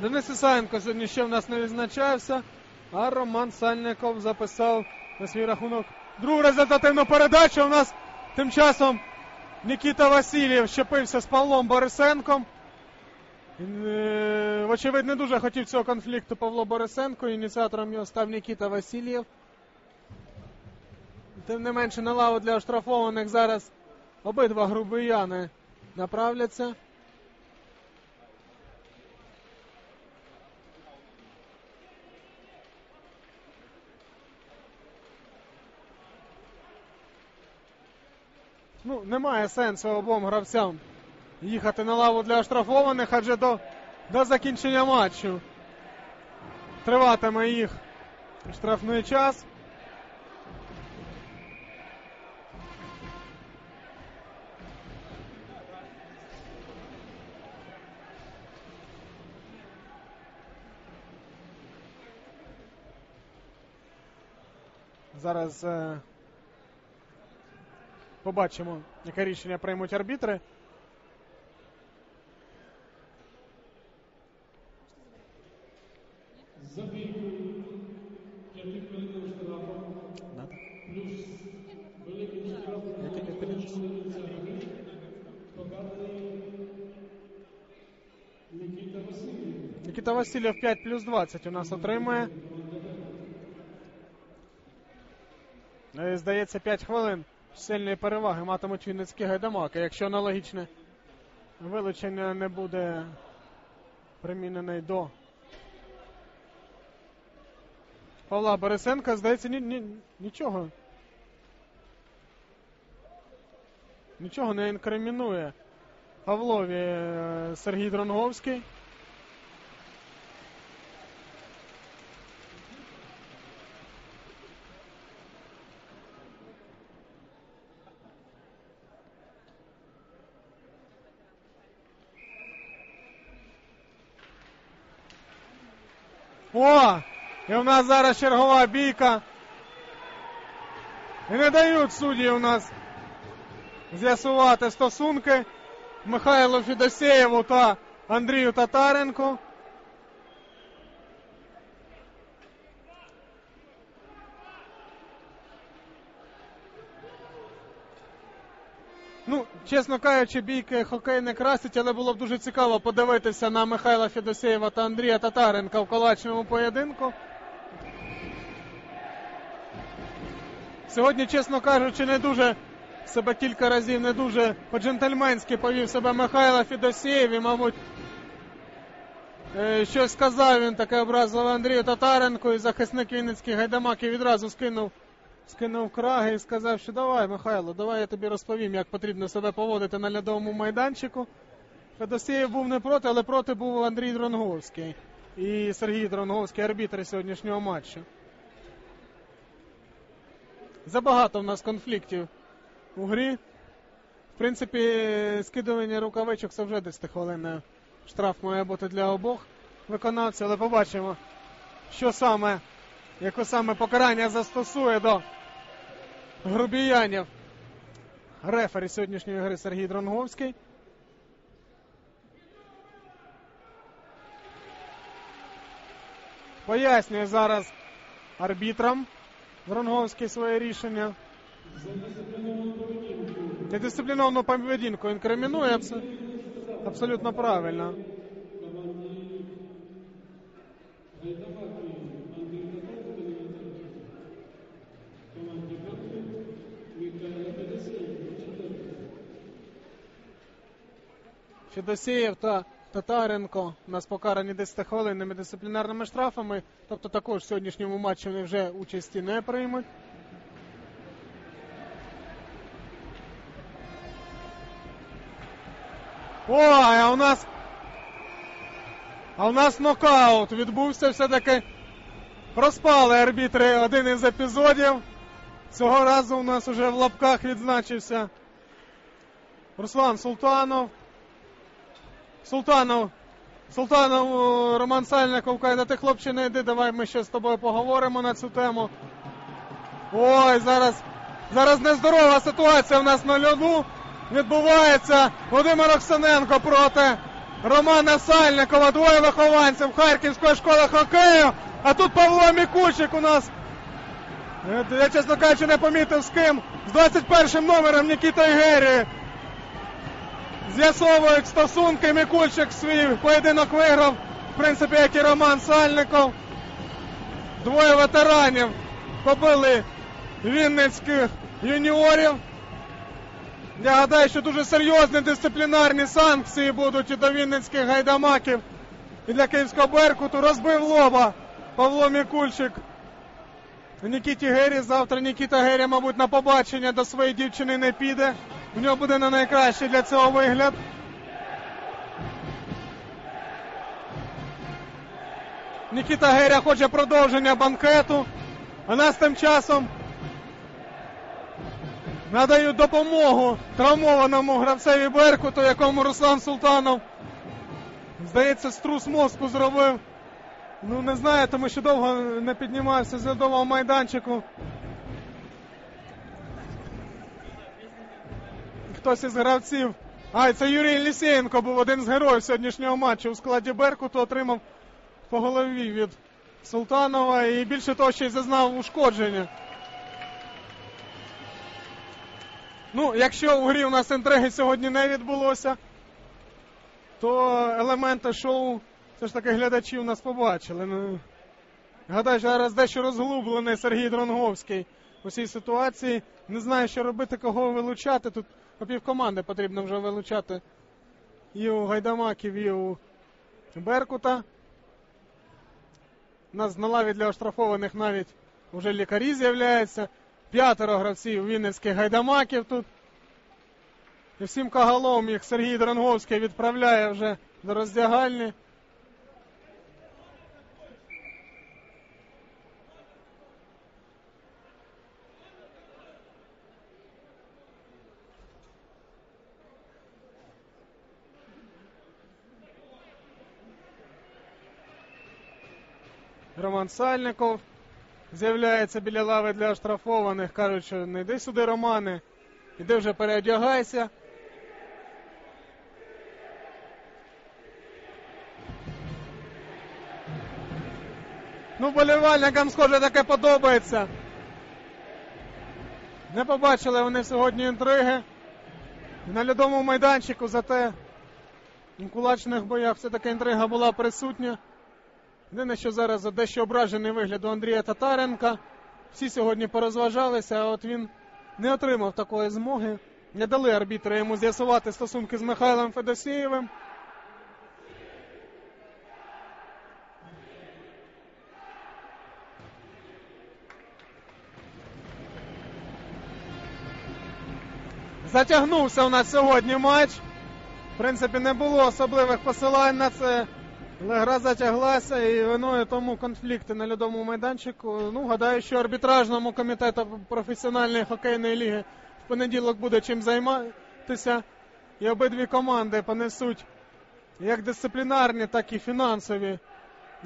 Денис Ісаєнко сьогодні ще в нас не відзначався, а Роман Сальников записав на свій рахунок другу результативну передачу. У нас тим часом Нікіта Васильєв щепився з Павлом Борисенком. Він, е, Вочевидь, не дуже хотів цього конфлікту Павло Борисенко. Ініціатором його став Нікіта Васильєв. Тим не менше на лаву для оштрафованих зараз обидва грубияни направляться. Ну, немає сенсу обом гравцям їхати на лаву для оштрафованих, адже до, до закінчення матчу триватиме їх штрафний час. Зараз е, побачимо, яке рішення приймуть арбітри. Васильєв. Нікіта Васильєв 5 плюс 20 у нас отримує. Е, Здається, 5 хвилин сильної переваги матимуть Вінницькі гайдамаки, якщо аналогічне вилучення не буде примінене до Павла Борисенка. Здається, ні, ні, нічого. Нічого не інкримінує Павлові е, Сергій Дронговський. О! І в нас зараз чергова бійка. І не дають судді у нас з'ясувати стосунки Михайлу Фідосєєву та Андрію Татаренку. Ну, чесно кажучи, бійки хокей не красить, але було б дуже цікаво подивитися на Михайла Федосєєва та Андрія Татаренка в кулачному поєдинку. Сьогодні, чесно кажучи, не дуже себе кілька разів не дуже по-джентльменськи повів себе Михайло Федосєєв і, мабуть, е, щось сказав він таке образливе Андрію Татаренку і захисник Вінницьких гайдамаків відразу скинув скинув краги і сказав, що давай, Михайло, давай я тобі розповім, як потрібно себе поводити на льодовому майданчику. Федосєєв був не проти, але проти був Андрій Дронговський і Сергій Дронговський, арбітри сьогоднішнього матчу. Забагато в нас конфліктів у грі. В принципі, скидування рукавичок це вже 10 хвилин. Штраф має бути для обох виконавців, але побачимо, що саме, яке саме покарання застосує до грубіянів рефері сьогоднішньої гри Сергій Дронговський. Пояснює зараз арбітрам Дронговський своє рішення. Недисципліновану поведінку інкримінує абс- абсолютно правильно. Федосєєв та Татаренко у нас покарані 10 хвилинними дисциплінарними штрафами. Тобто також в сьогоднішньому матчі вони вже участі не приймуть. Ой, а у нас. А у нас нокаут відбувся все-таки. Проспали арбітри один із епізодів. Цього разу у нас уже в лапках відзначився Руслан Султанов. Султанов. Султанов е, Роман Сальников каже, ти хлопче не йди, давай ми ще з тобою поговоримо на цю тему. Ой, зараз. Зараз нездорова ситуація у нас на льоду. відбувається Володимир Оксаненко проти Романа Сальникова, двоє вихованців Харківської школи хокею. А тут Павло Мікучик у нас. Е, Я, чесно кажучи, не помітив з ким. З 21 номером Нікіта Гері. З'ясовують стосунки. Мікульчик свій поєдинок виграв. В принципі, як і Роман Сальников. Двоє ветеранів побили вінницьких юніорів. Я гадаю, що дуже серйозні дисциплінарні санкції будуть і до вінницьких гайдамаків, і для Київського Беркуту. Розбив лоба Павло Мікульчик. Нікіті Гері. Завтра Нікіта Гері, мабуть, на побачення до своєї дівчини не піде. У нього буде не найкращий для цього вигляд. Нікіта Геря хоче продовження банкету. А нас тим часом надають допомогу травмованому гравцеві Беркуту, якому Руслан Султанов, здається, струс мозку зробив. Ну, не знаю, тому що довго не піднімався з льодового майданчику. Хтось із гравців. А, це Юрій Лісєнко був один з героїв сьогоднішнього матчу у складі Беркуту, отримав по голові від Султанова і більше того, ще й зазнав ушкодження. Ну, якщо у грі у нас інтриги сьогодні не відбулося, то елементи шоу все ж таки глядачі у нас побачили. Ну, гадаю, зараз дещо розглублений Сергій Дронговський у цій ситуації. Не знаю, що робити, кого вилучати. Тут по півкоманди потрібно вже вилучати і у Гайдамаків, і у Беркута. У нас на лаві для оштрафованих навіть вже лікарі з'являються. П'ятеро гравців Вінницьких гайдамаків тут. І всім кагалом їх Сергій Дронговський відправляє вже до роздягальні. Роман Сальников з'являється біля лави для оштрафованих. Кажуть, що не йди сюди, Романе, іди вже переодягайся. Ну, болівальникам, схоже, таке подобається. Не побачили вони сьогодні інтриги. На льодовому майданчику, зате у кулачних боях все-таки інтрига була присутня. Єдине, що зараз за дещо ображений вигляд у Андрія Татаренка. Всі сьогодні порозважалися, а от він не отримав такої змоги. Не дали арбітри йому з'ясувати стосунки з Михайлом Федосієвим. Затягнувся у нас сьогодні матч. В принципі, не було особливих посилань на це. Але гра затяглася і виною тому конфлікти на льодовому майданчику. Ну, гадаю, що арбітражному комітету професіональної хокейної ліги в понеділок буде чим займатися. І обидві команди понесуть як дисциплінарні, так і фінансові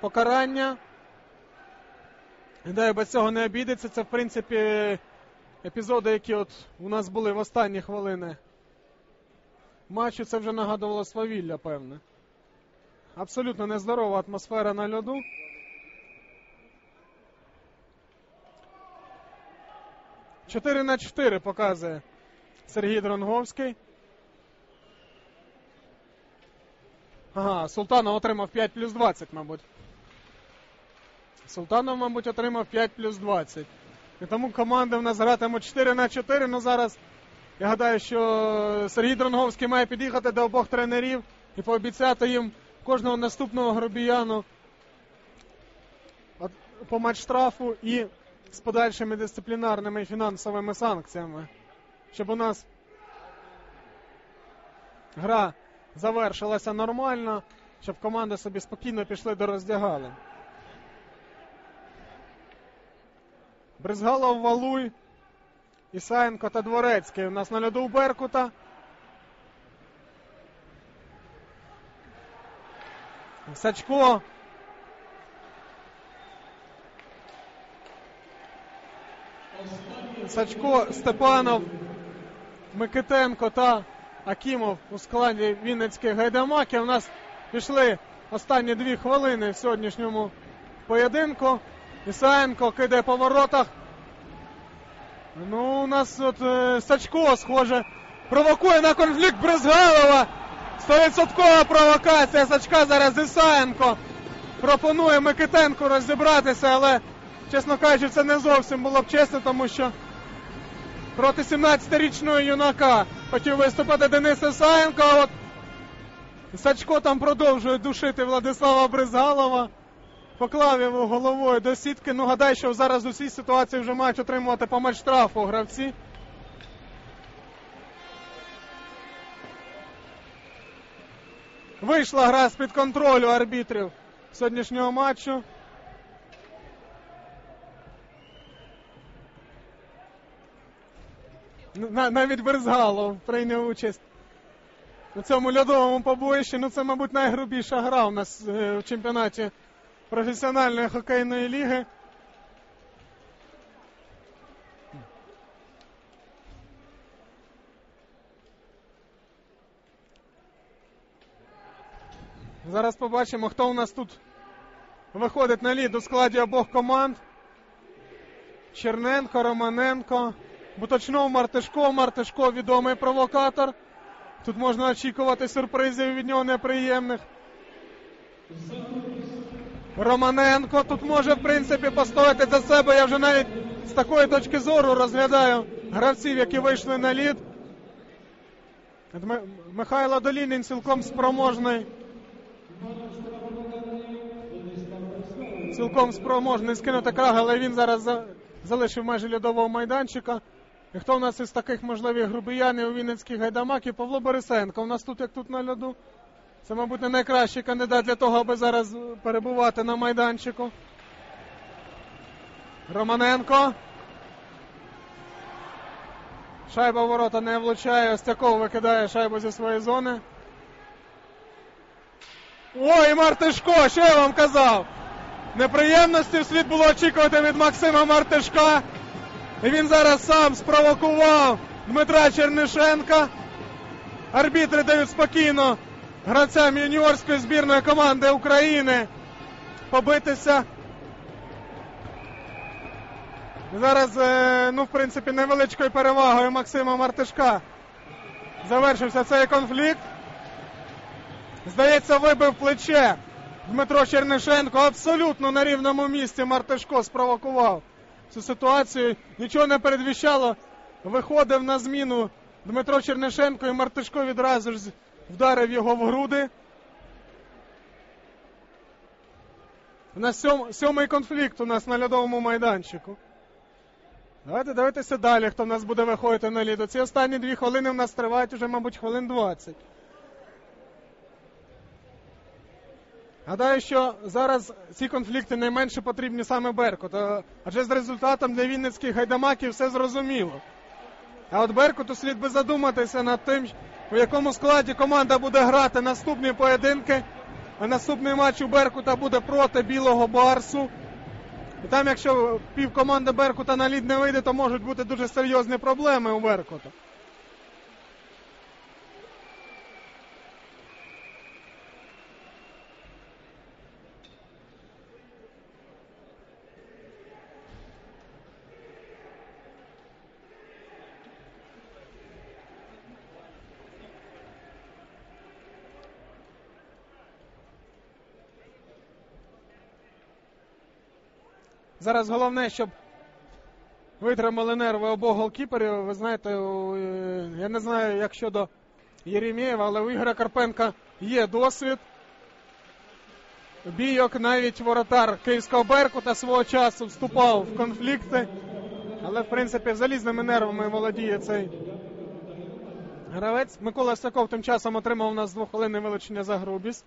покарання. Гадаю, без цього не обійдеться. Це, в принципі, епізоди, які от у нас були в останні хвилини матчу, це вже нагадувало свавілля, певне. Абсолютно нездорова атмосфера на льоду. Чотири на 4 показує Сергій Дронговський. Ага, Султанов отримав 5 плюс 20, мабуть. Султанов, мабуть, отримав 5 плюс 20. І тому команди в нас гратимуть 4 на 4. Ну зараз я гадаю, що Сергій Дронговський має під'їхати до обох тренерів і пообіцяти їм кожного наступного гробіяну по матч штрафу і з подальшими дисциплінарними і фінансовими санкціями, щоб у нас гра завершилася нормально, щоб команди собі спокійно пішли до роздягали. Бризгалов, Валуй, Ісаєнко та Дворецький. У нас на льоду Беркута. Сачко. Сачко, Степанов Микитенко та Акімов у складі Вінницьких гайдамаків. У нас пішли останні дві хвилини в сьогоднішньому поєдинку. Ісаєнко кидає по воротах. Ну, у нас от е, Сачко, схоже, провокує на конфлікт Брезгалова. Стовідсоткова провокація Сачка зараз Ісаєнко. Пропонує Микитенку розібратися, але, чесно кажучи, це не зовсім було б чесно, тому що проти 17-річного юнака хотів виступати Денис Ісаєнко, а от Сачко там продовжує душити Владислава Бризгалова. Поклав його головою до сітки. Ну, гадаю, що зараз у цій ситуації вже мають отримувати по матч штрафу гравці. Вийшла гра з-під контролю арбітрів сьогоднішнього матчу. Навіть Берзгалов прийняв участь на цьому льодовому побоїщі. Ну, це, мабуть, найгрубіша гра у нас е, в чемпіонаті професіональної хокейної ліги. Зараз побачимо, хто у нас тут виходить на лід у складі обох команд. Черненко, Романенко, Буточнов, Мартишко. Мартишко відомий провокатор. Тут можна очікувати сюрпризів від нього неприємних. Романенко тут може, в принципі, постояти за себе. Я вже навіть з такої точки зору розглядаю гравців, які вийшли на лід. Михайло Долінін цілком спроможний. Цілком спроможний скинути краг, але він зараз за- залишив майже льодового майданчика. І хто в нас із таких можливих грубіянів у Вінницьких гайдамаків? Павло Борисенко. У нас тут як тут на льоду. Це, мабуть, не найкращий кандидат для того, аби зараз перебувати на майданчику. Романенко. Шайба ворота не влучає. Остяков викидає шайбу зі своєї зони. Ой, Мартишко, що я вам казав? Неприємності слід було очікувати від Максима Мартишка. І він зараз сам спровокував Дмитра Чернишенка. Арбітри дають спокійно гравцям юніорської збірної команди України побитися. Зараз, е, ну, в принципі, невеличкою перевагою Максима Мартишка завершився цей конфлікт. Здається, вибив плече Дмитро Чернишенко. Абсолютно на рівному місці Мартишко спровокував цю ситуацію. Нічого не передвіщало. Виходив на зміну Дмитро Чернишенко і Мартишко відразу ж вдарив його в груди. У нас сьом, сьомий конфлікт у нас на льодовому майданчику. Давайте дивитися далі, хто в нас буде виходити на лід. Ці останні дві хвилини в нас тривають вже, мабуть, хвилин 20. Гадаю, що зараз ці конфлікти найменше потрібні саме Беркуту, адже з результатом для вінницьких гайдамаків все зрозуміло. А от Беркуту слід би задуматися над тим, у якому складі команда буде грати наступні поєдинки. А наступний матч у Беркута буде проти білого Барсу. І там, якщо пів команди Беркута на лід не вийде, то можуть бути дуже серйозні проблеми у Беркута. Зараз головне, щоб витримали нерви обох голкіперів. Ви знаєте, е, я не знаю, як щодо Єремєєва, але у Ігоря Карпенка є досвід. Бійок навіть воротар Київського Беркута свого часу вступав в конфлікти. Але, в принципі, залізними нервами володіє цей гравець. Микола Саков тим часом отримав у нас двохвилинне вилучення за грубість.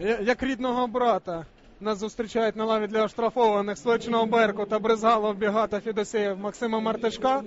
Як рідного брата нас зустрічають на лаві для оштрафованих Сличного Берку та Бризгалов, Бігата, Фідосеєв, Максима Мартишка.